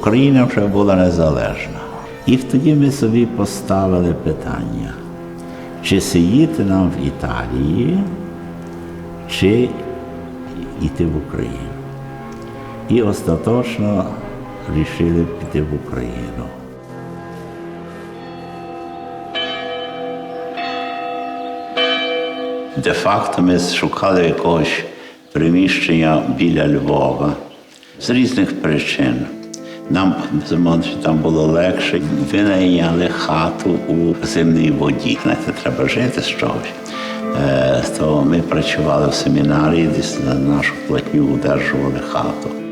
Україна вже була незалежна. І тоді ми собі поставили питання, чи сидіти нам в Італії, чи йти в Україну. І остаточно вирішили піти в Україну. Де-факто ми шукали якогось приміщення біля Львова з різних причин. Нам там було легше. Винайняли хату у зимній воді. Знаєте, треба жити з чогось. Е, то ми працювали в семінарії, десь на нашу платню удержували хату.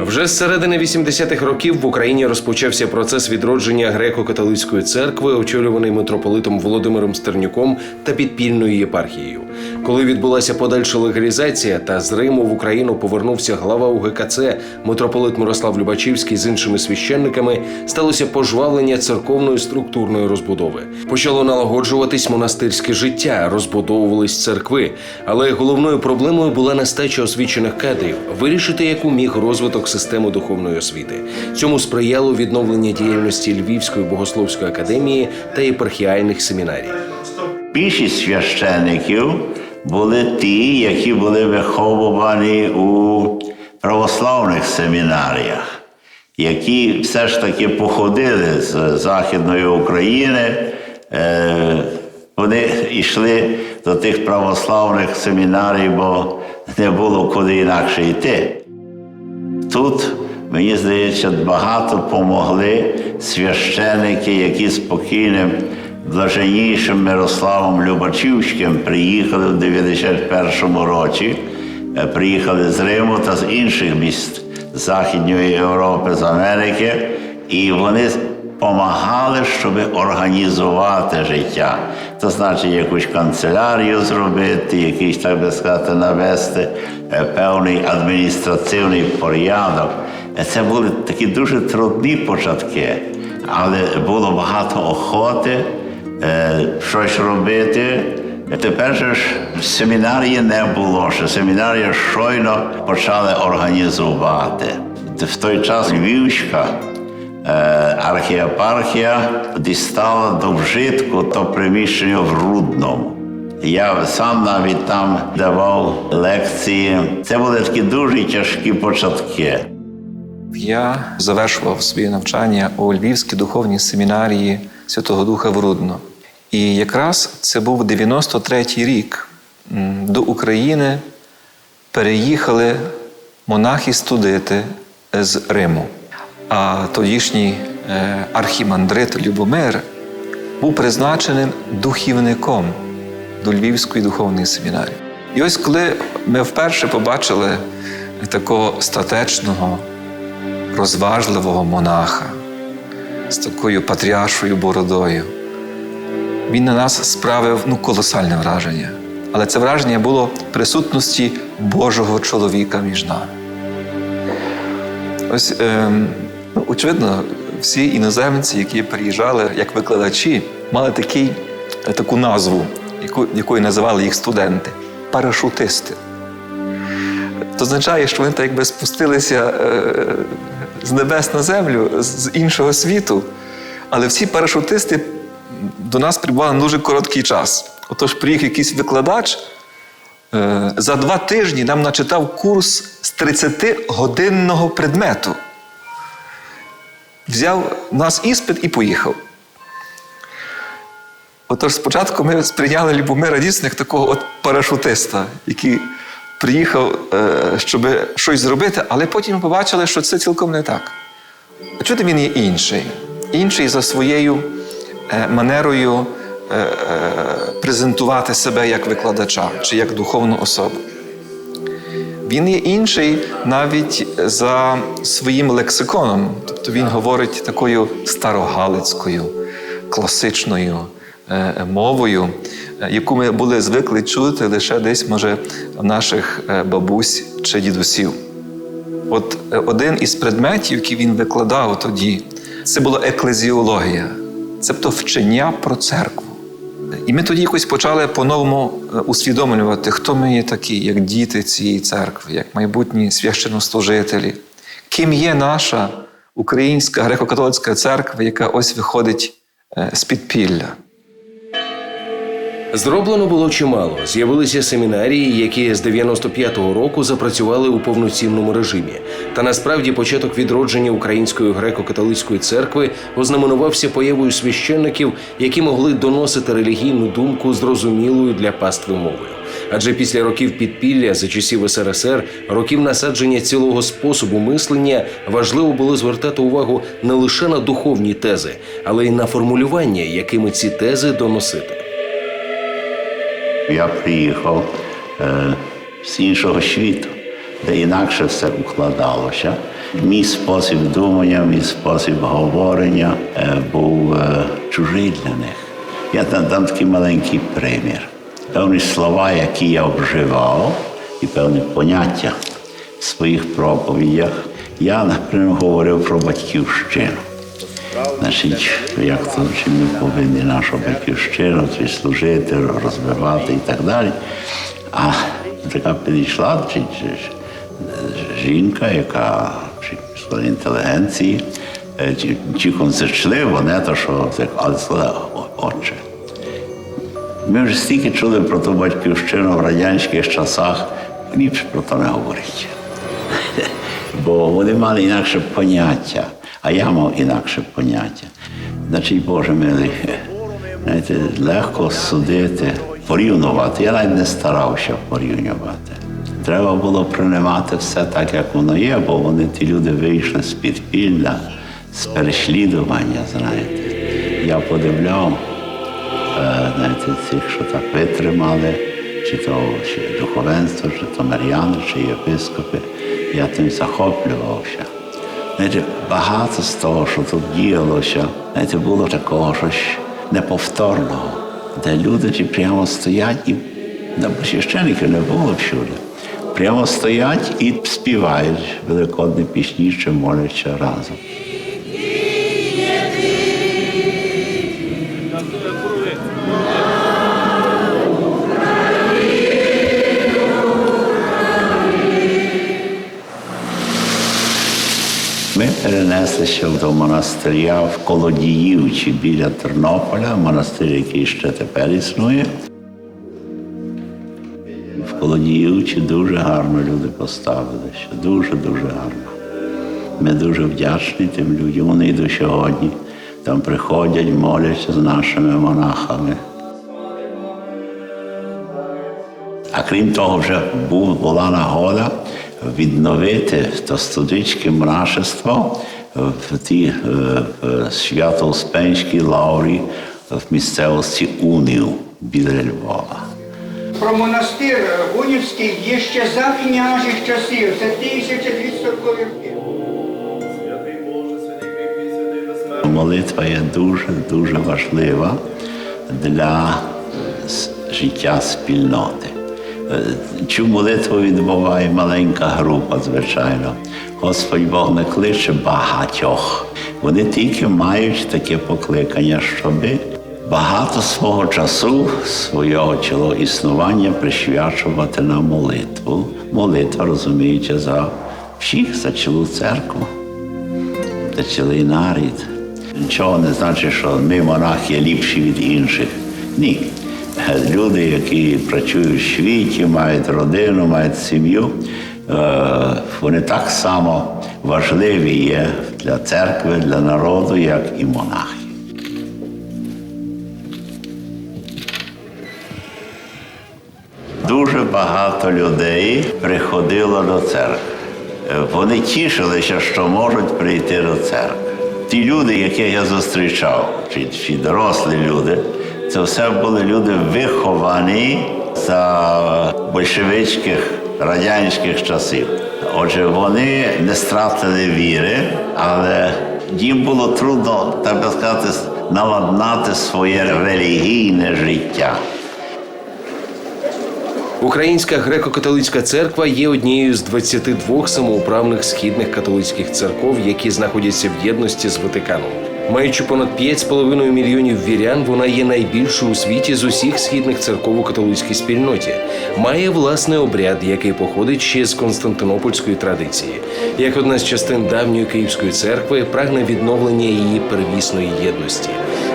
Вже з середини 80-х років в Україні розпочався процес відродження греко-католицької церкви, очолюваний митрополитом Володимиром Стернюком та підпільною єпархією. Коли відбулася подальша легалізація, та з Риму в Україну повернувся глава УГКЦ митрополит Мирослав Любачівський з іншими священниками, сталося пожвавлення церковної структурної розбудови. Почало налагоджуватись монастирське життя, розбудовувались церкви. Але головною проблемою була нестача освічених кадрів, вирішити яку міг розвиток системи духовної освіти. Цьому сприяло відновлення діяльності Львівської богословської академії та єпархіальних семінарій. Більшість священиків були ті, які були виховувані у православних семінаріях, які все ж таки походили з Західної України. Е, Вони йшли до тих православних семінарій, бо не було куди інакше йти. Тут, мені здається, багато помогли священики, які спокійним, блаженнішим Мирославом Любачівським приїхали в 91-му році, Е, приїхали з Риму та з інших міст Західної Європи, з Америки, і вони допомагали, щоб організувати життя. Це значить якусь канцелярію зробити, якийсь, так би сказати, навести е, певний адміністративний порядок. Е, Це були такі дуже трудні початки, але було багато охоти е, щось робити. Тепер же ж семінарії не було, що семінарії щойно почали організувати. В той час Львівська архієпархія дістала до вжитку то приміщення в Рудному. Я сам навіть там давав лекції. Це були такі дуже тяжкі початки. Я завершував своє навчання у Львівській духовній семінарії Святого Духа в Рудно. І якраз це був 93-й рік. До України переїхали монахи-студити з Риму. А тодішній е, архімандрит Любомир був призначеним духівником до Львівської духовної семінарії. І ось коли ми вперше побачили такого статечного, розважливого монаха з такою патріаршою бородою, він на нас справив ну, колосальне враження. Але це враження було присутності Божого чоловіка між нами. Ось, ем, ну, очевидно, всі іноземці, які приїжджали як викладачі, мали такий, е, таку назву, яку, якою називали їх студенти парашутисти. Це означає, що вони так якби спустилися е, з небес на землю, з- іншого світу. Але всі парашутисти до нас прибували на дуже короткий час. Отож, приїхав якийсь викладач, е, за два тижні нам начитав курс з 30-годинного предмету. Взяв нас іспит і поїхав. Отож, спочатку ми сприйняли Любомира дійсно як такого от парашутиста, який приїхав, е, щоб щось зробити, але потім побачили, що це цілком не так. А чути він є інший. Інший за своєю е, манерою е, презентувати себе як викладача чи як духовну особу. Він є інший навіть за своїм лексиконом. Тобто він говорить такою старогалицькою, класичною е, мовою, е, яку ми були звикли чути лише десь, може, наших е, бабусь чи дідусів. От е, один із предметів, які він викладав тоді, це була еклезіологія, тобто вчення про церкву. І ми тоді якось почали по-новому е, усвідомлювати, хто ми є такі, як діти цієї церкви, як майбутні священнослужителі, ким є наша українська греко-католицька церква, яка ось виходить е, з підпілля. Зроблено було чимало. З'явилися семінарії, які з 95-го року запрацювали у повноцінному режимі. Та насправді початок відродження української греко-католицької церкви ознаменувався появою священників, які могли доносити релігійну думку зрозумілою для пастви мовою. Адже після років підпілля за часів СРСР, років насадження цілого способу мислення, важливо було звертати увагу не лише на духовні тези, але й на формулювання, якими ці тези доносити. Я приїхав е, з іншого світу, де інакше все укладалося. Мій спосіб думання, мій спосіб говорення е, був е, чужий для них. Я дам, дам такий маленький примір. Певні слова, які я вживав, і певні поняття в своїх проповідях. Я, наприклад, говорив про батьківщину. Значить, як то чи ми повинні нашу батьківщину служити, розвивати і так далі. А така підійшла чи, чи, жінка, яка чи інтелігенції, е, чи, чи концертливо, не то, що але сказала, отче. Ми вже стільки чули про ту батьківщину в радянських часах, ліпше про то не говорить бо вони мали інакше поняття, а я мав інакше поняття. Значить, Боже милий, знаєте, легко судити, порівнювати. Я навіть не старався порівнювати. Треба було приймати все так, як воно є, бо вони ті люди вийшли з підпілля, з переслідування, знаєте. Я подивляв, е, знаєте, цих, що так витримали, чи то чи духовенство, чи то мар'яни, чи єпископи. Я тим захоплювався. Знаєте, багато з того, що тут діялося, знаєте, було такого щось неповторного, де люди ті прямо стоять і бо священиків не було всюди. Прямо стоять і співають великодні пісні, чи моляться разом. Ми перенеслися до монастиря в Колодіївці біля Тернополя, монастир, який ще тепер існує. В Колодіївці дуже гарно люди поставилися, дуже-дуже гарно. Ми дуже вдячні тим людям. Вони до сьогодні там приходять, моляться з нашими монахами. А крім того, вже була нагода відновити то студичське монашество в тій е, в Свято-Успенській лаврі в місцевості Унів біля Львова. Про монастир Гунівський є ще за княжих часів, це 1240 роки. Молитва є дуже дуже важлива для життя спільноти. Е, Цю молитву відбуває маленька група, звичайно. Господь Бог не кличе багатьох. Вони тільки мають таке покликання, щоби багато свого часу, свого цілого існування присвячувати на молитву. Молитва, розумієте, за всіх, за цілу церкву та цілий нарід. Нічого не значить, що ми, монахи, ліпші від інших. Ні. Люди, які працюють в світі, мають родину, мають сім'ю, вони так само важливі є для церкви, для народу, як і монахи. Дуже багато людей приходило до церкви. Е, Вони тішилися, що можуть прийти до церкви. Ті люди, яких я зустрічав, чи, чи дорослі люди, це все були люди виховані за большевицьких радянських часів. Отже, вони не стратили віри, але їм було трудно, так би сказати, наладнати своє релігійне життя. Українська греко-католицька церква є однією з 22 самоуправних східних католицьких церков, які знаходяться в єдності з Ватиканом. Маючи понад 5,5 мільйонів вірян, вона є найбільшою у світі з усіх східних церков у католицькій спільноті. Має власний обряд, який походить ще з Константинопольської традиції. Як одна з частин давньої Київської церкви, прагне відновлення її первісної єдності.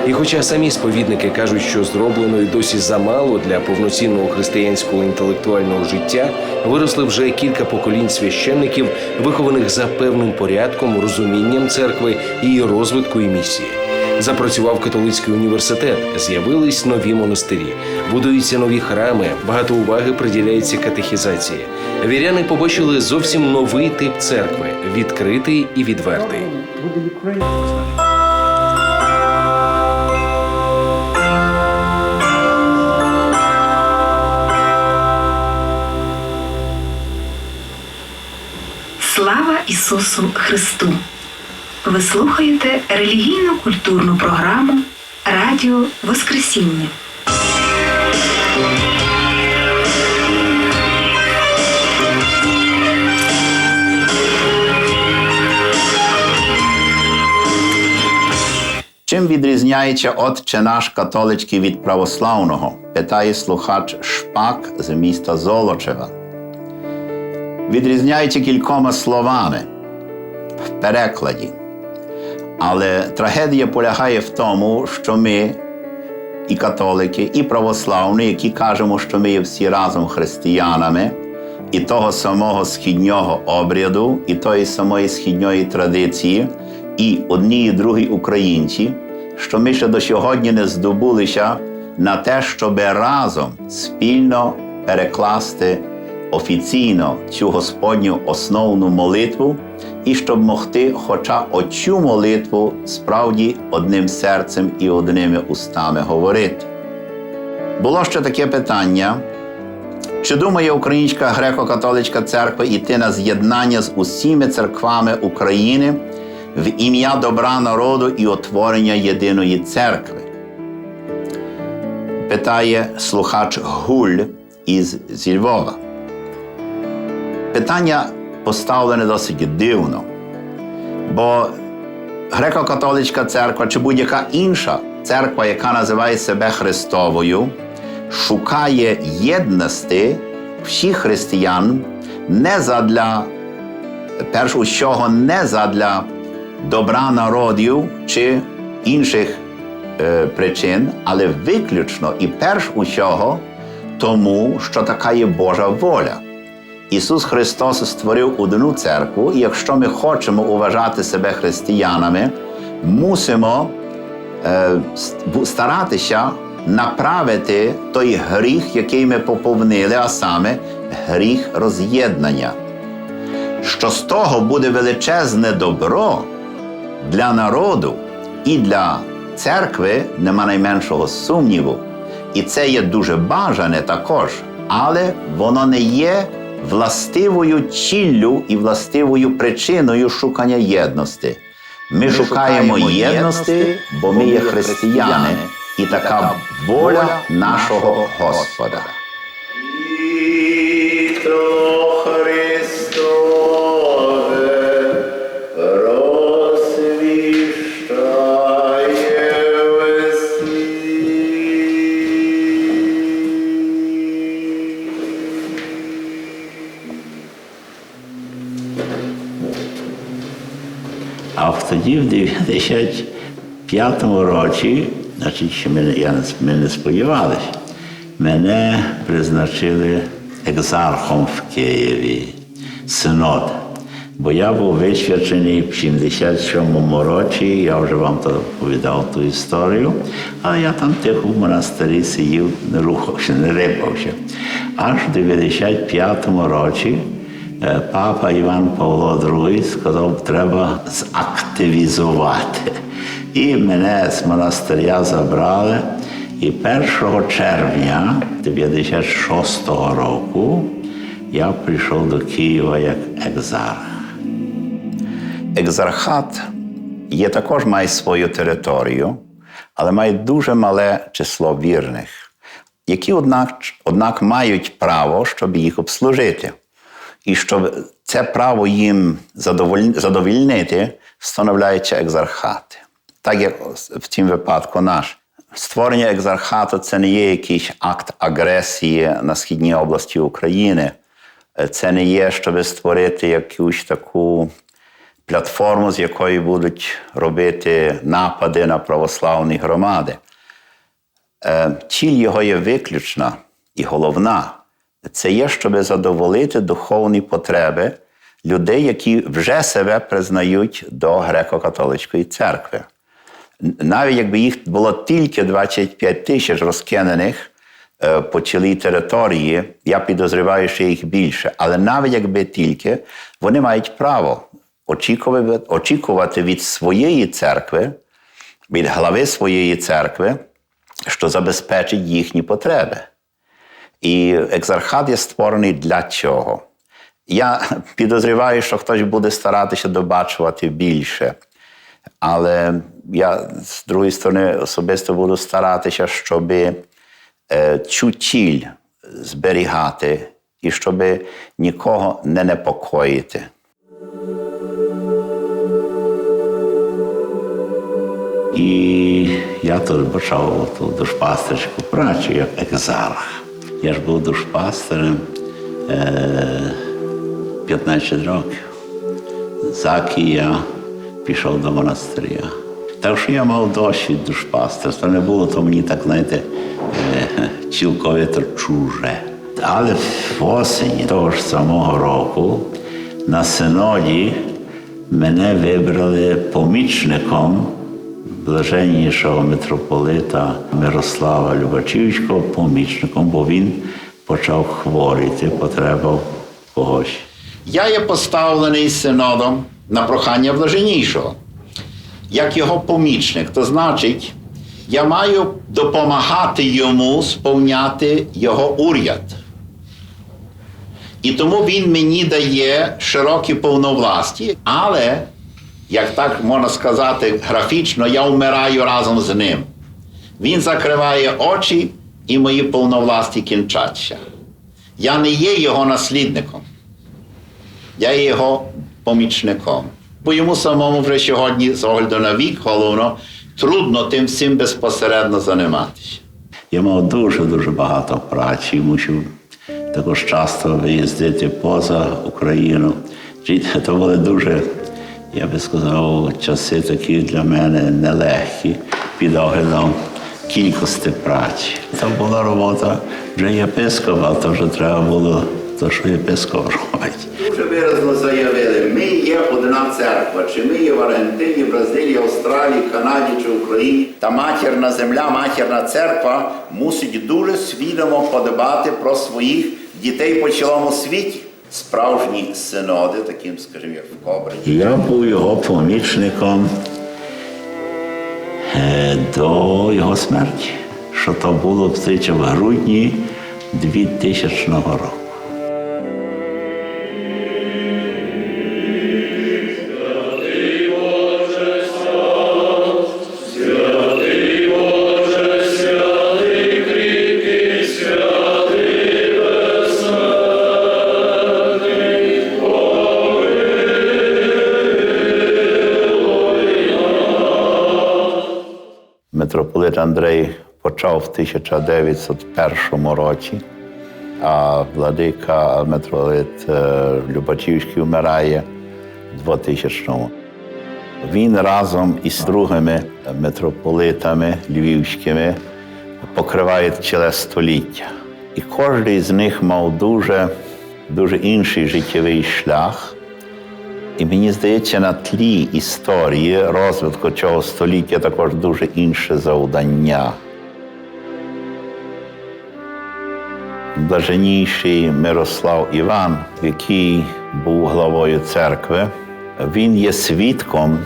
І хоча самі сповідники кажуть, що зроблено і досі замало для повноцінного християнського інтелектуального життя, виросли вже кілька поколінь священників, вихованих за певним порядком, розумінням церкви, її розвитку і місії. Запрацював католицький університет, з'явились нові монастирі, будуються нові храми, багато уваги приділяється катехізації. Віряни побачили зовсім новий тип церкви відкритий і відвертий. Слава Ісусу Христу! Ви слухаєте релігійно-культурну програму Радіо Воскресіння. Чим відрізняється отче наш католицький від православного? питає слухач Шпак з міста Золочева. Відрізняється кількома словами в перекладі. Але трагедія полягає в тому, що ми, і католики, і православні, які кажемо, що ми є всі разом християнами, і того самого східнього обряду, і тої самої східньої традиції, і одні і другі українці, що ми ще до сьогодні не здобулися на те, щоб разом спільно перекласти офіційно цю Господню основну молитву, і щоб могти хоча оцю молитву справді одним серцем і одними устами говорити. Було ще таке питання. Чи думає Українська греко-католицька церква йти на з'єднання з усіма церквами України в ім'я добра народу і утворення єдиної церкви? Питає слухач Гуль із зі Львова. Питання поставлене досить дивно, бо греко-католицька церква чи будь-яка інша церква, яка називає себе Христовою, шукає єдності всіх християн не задля, перш усього, не задля добра народів чи інших е, причин, але виключно і перш усього тому, що така є Божа воля. Ісус Христос створив одну церкву, і якщо ми хочемо вважати себе християнами, мусимо е, старатися направити той гріх, який ми поповнили, а саме гріх роз'єднання. Що з того буде величезне добро для народу і для церкви, нема найменшого сумніву. І це є дуже бажане також, але воно не є властивою ціллю і властивою причиною шукання єдності. Ми, шукаємо єдності, бо ми є християни, і така воля нашого Господа. Тоді, в 95-му році, значить, ми, я, ми не сподівалися, мене призначили екзархом в Києві, синод. Бо я був висвячений в 77-му році, я вже вам повідав ту історію, але я там тихо в монастирі сидів, не рухався, не рипався. Аж в 95-му році Папа Іван Павло II сказав, треба зактивізувати. І мене з монастиря забрали. І 1 червня 96-го року я прийшов до Києва як екзарх. Екзархат є також має свою територію, але має дуже мале число вірних, які, однак, однак мають право, щоб їх обслужити. І щоб це право їм задовільнити, встановляється екзархат. так як в цьому випадку наш. Створення екзархату це не є якийсь акт агресії на східній області України. Це не є, щоб створити якусь таку платформу, з якої будуть робити напади на православні громади. Е, Ціль його є виключна і головна. Це є, щоб задоволити духовні потреби людей, які вже себе признають до греко-католицької церкви. Навіть якби їх було тільки 25 тисяч розкинених е, по цілій території, я підозріваю, що їх більше. Але навіть якби тільки, вони мають право очікувати, очікувати від своєї церкви, від глави своєї церкви, що забезпечить їхні потреби. І екзархат є створений для чого? Я підозріваю, що хтось буде старатися добачувати більше. Але я з другої сторони особисто буду старатися, щоб е, цю зберігати і щоб нікого не непокоїти. І я тут почав ту душпастерську працю як екзарх. Я ж був душпастерем е, 15 років. Заки я пішов до монастиря. Так що я мав досвід душпастерства. Не було то мені так, знаєте, е, цілковито чуже. Але в осені того ж самого року на синоді мене вибрали помічником блаженнішого митрополита Мирослава Любачівського помічником, бо він почав хворіти, потребував когось. Я є поставлений синодом на прохання блаженнішого, як його помічник. То значить, я маю допомагати йому сповняти його уряд. І тому він мені дає широкі повновласті, але, як так можна сказати графічно, я вмираю разом з ним. Він закриває очі, і мої повновласті кінчаться. Я не є його наслідником, я є його помічником. Бо йому самому вже сьогодні, з огляду на вік, головно, трудно тим всім безпосередньо займатися. Я мав дуже-дуже багато праці, мусив також часто виїздити поза Україну. Це були дуже, я би сказав, часи такі для мене нелегкі під оглядом кількості праці. Це була робота вже єпископа, то вже треба було те, що єпископ робить. Дуже виразно заявили, ми є одна церква, чи ми є в Аргентині, Бразилії, Австралії, Канаді чи Україні. Та матірна земля, матірна церква мусить дуже свідомо подбати про своїх дітей по цілому світі. Справжні синоди, таким, скажімо, як в Кобрині. Я був його помічником е, до його смерті, що то було в грудні 2000 року. Митрополит Андрей почав в 1901 році, а владика митрополит е, Любачівський вмирає в 2000-му. Він разом із другими митрополитами львівськими покриває ціле століття. І кожен з них мав дуже, дуже інший життєвий шлях. І мені здається, на тлі історії розвитку цього століття також дуже інше завдання. Блаженніший Мирослав Іван, який був главою церкви, він є свідком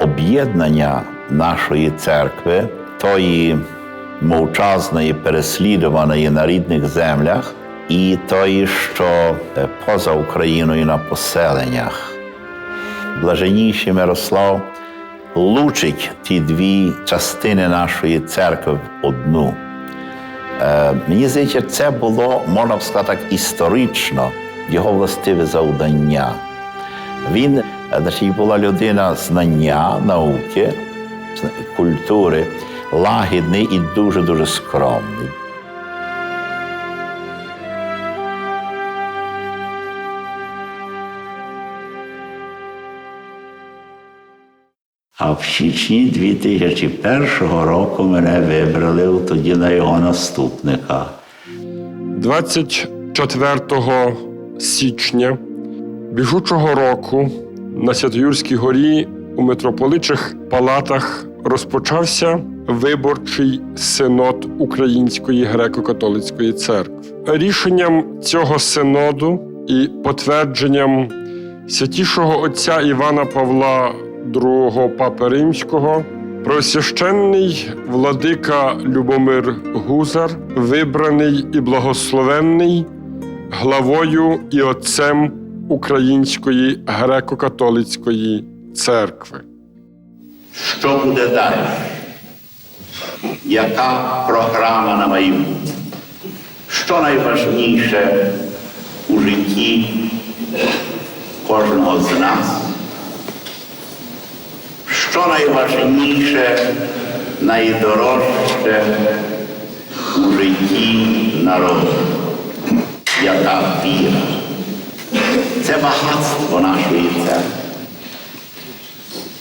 об'єднання нашої церкви, тої мовчазної, переслідуваної на рідних землях, і тої, що поза Україною на поселеннях блаженніший Мирослав лучить ті дві частини нашої церкви в одну. Е, мені здається, це було, можна б сказати, так, історично його властиве завдання. Він, е, значить, була людина знання, науки, культури, лагідний і дуже-дуже скромний. А в січні 2001 року мене вибрали тоді на його наступника. 24 січня біжучого року на Святоюрській горі у митрополичих палатах розпочався виборчий синод Української греко-католицької церкви. Рішенням цього синоду і потвердженням святішого отця Івана Павла II Папи Римського Просвященний владика Любомир Гузар, вибраний і благословенний главою і отцем Української греко-католицької церкви. Що буде далі? Яка програма на майбутнє? Що найважніше у житті кожного з нас? Що найважніше, найдорожче у житті народу? Яка віра? Це багатство нашої церкви.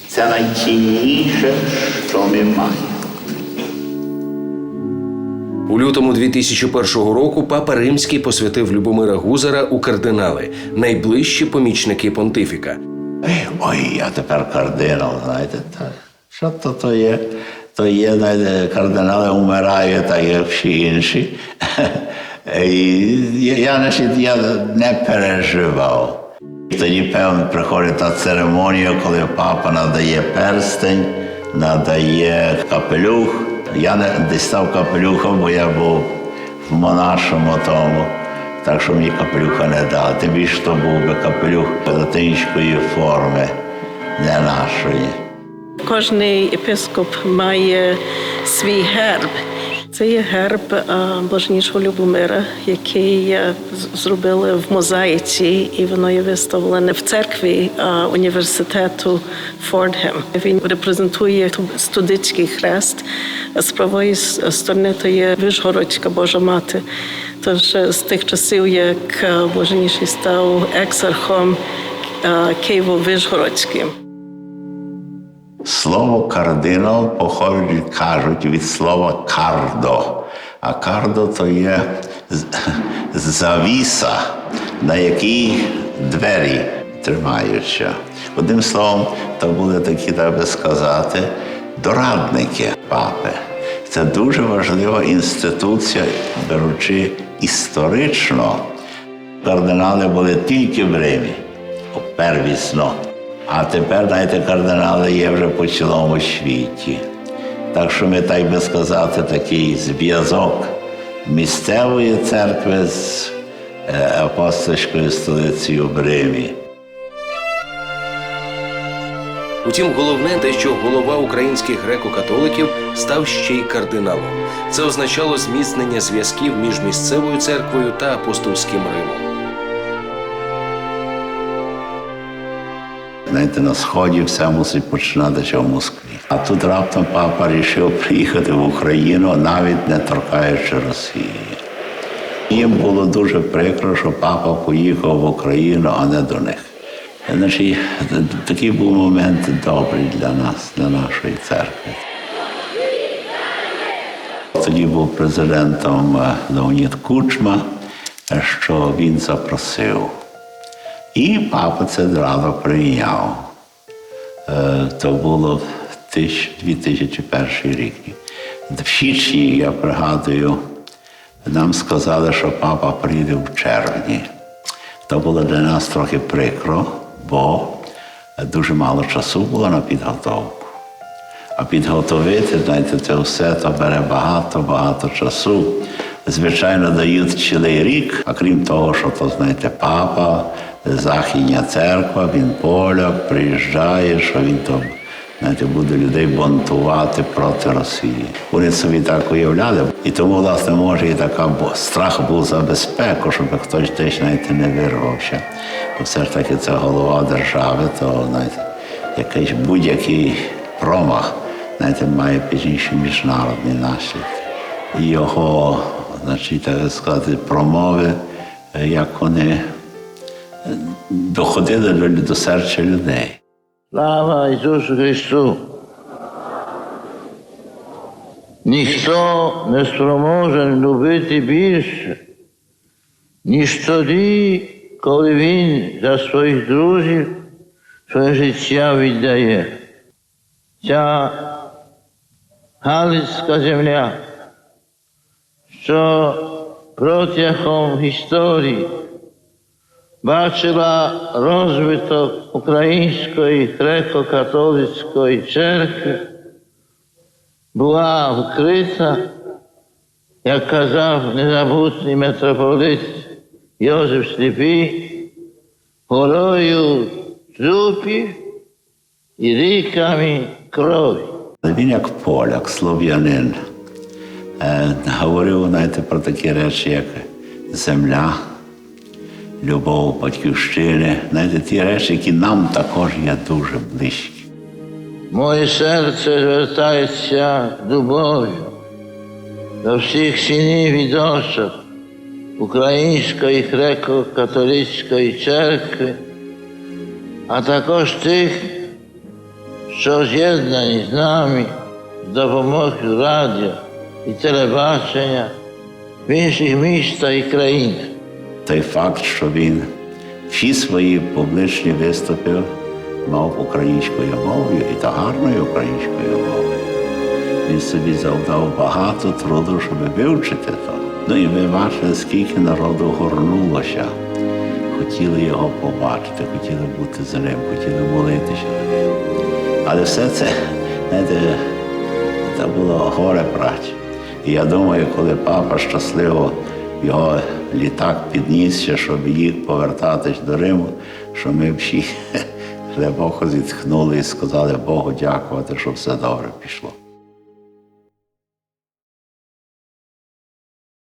Це найцінніше, що ми маємо. У лютому 2001 року папа Римський посвятив Любомира Гузара у кардинали, найближчі помічники понтифіка. Ой, я тепер кардинал, знаєте. Що то, то є? То є, знаєте, кардинали вмирають, так як всі інші. І я, я, значить, я не переживав. Тоді, певно, приходить та церемонія, коли папа надає перстень, надає капелюх. Я не дістав капелюха, бо я був в монашому тому. Так що мені капелюха не дали. Тим більше то був би капелюх латинської форми, не нашої. Кожний епископ має свій герб. Це є герб а, Любомира, який е, зробили в мозаїці, і воно є виставлене в церкві а, університету Фордхем. Він репрезентує студицький хрест. З правої сторони то є Вишгородська Божа Мати. Тож е, з тих часів, як е, Блаженніший став ексархом е, Києво-Вишгородським. Слово кардинал походить, кажуть, від слова кардо. А кардо то є завіса, на якій двері тримаються. Одним словом, то були такі, так би сказати, дорадники папи. Це дуже важлива інституція, беручи історично. Кардинали були тільки в Римі, первісно. А тепер, знаєте, кардинали є вже по цілому світі. Так що ми, так би сказати, такий зв'язок місцевої церкви з е, апостольською столицею в Римі. Утім, головне те, що голова українських греко-католиків став ще й кардиналом. Це означало зміцнення зв'язків між місцевою церквою та апостольським Римом. Знаєте, на сході все мусить починатися в Москві. А тут раптом папа вирішив приїхати в Україну, навіть не торкаючи Росії. Їм було дуже прикро, що папа поїхав в Україну, а не до них. Значить, такий був момент добрий для нас, для нашої церкви. Тоді був президентом е, Леонід Кучма, що він запросив. І папа це зразу прийняв. Е, То було 2001 рік. В січні, я пригадую, нам сказали, що папа прийде в червні. То було для нас трохи прикро, бо дуже мало часу було на підготовку. А підготовити, знаєте, це все то бере багато-багато часу. Звичайно, дають цілий рік, а крім того, що то, знаєте, папа, Західня церква, він поляк, приїжджає, що він то знаєте, буде людей бунтувати проти Росії. Вони собі так уявляли. І тому, власне, може, і така страх був за безпеку, щоб хтось десь знаєте, не вирвався. Бо все ж таки це голова держави, то знаєте, якийсь будь-який промах знаєте, має пізніше міжнародний наслідок. І його, значить, так сказати, промови, як вони доходили до, серця людей. Слава Ісусу Христу! Ніхто не спроможен любити більше, ніж тоді, коли він за своїх друзів своє життя віддає. Ця Галицька земля, що протягом історії бачила розвиток Української греко-католицької церкви, була вкрита, як казав незабутній митрополит Йозеф Сліпий, горою трупів і ріками крові. Він як поляк, слов'янин, е, говорив знаєте, про такі речі, як земля, любов, батьківщини. Знаєте, ті речі, які нам також є дуже близькі. Моє серце звертається любов'ю до всіх синів і дочок Української греко-католицької церкви, а також тих, що з'єднані з нами з допомогою радіо і телебачення в інших містах і країнах. Той факт, що він всі свої публічні виступи мав українською мовою і та гарною українською мовою. Він собі завдав багато труду, щоб вивчити то. Ну і ви бачили, скільки народу горнулося. Хотіли його побачити, хотіли бути за ним, хотіли молитися за. Але все це, знаєте, це було горе праці. І я думаю, коли папа щасливо його літак піднісся, щоб їх повертатись до Риму, що ми всі глибоко зітхнули і сказали Богу дякувати, що все добре пішло.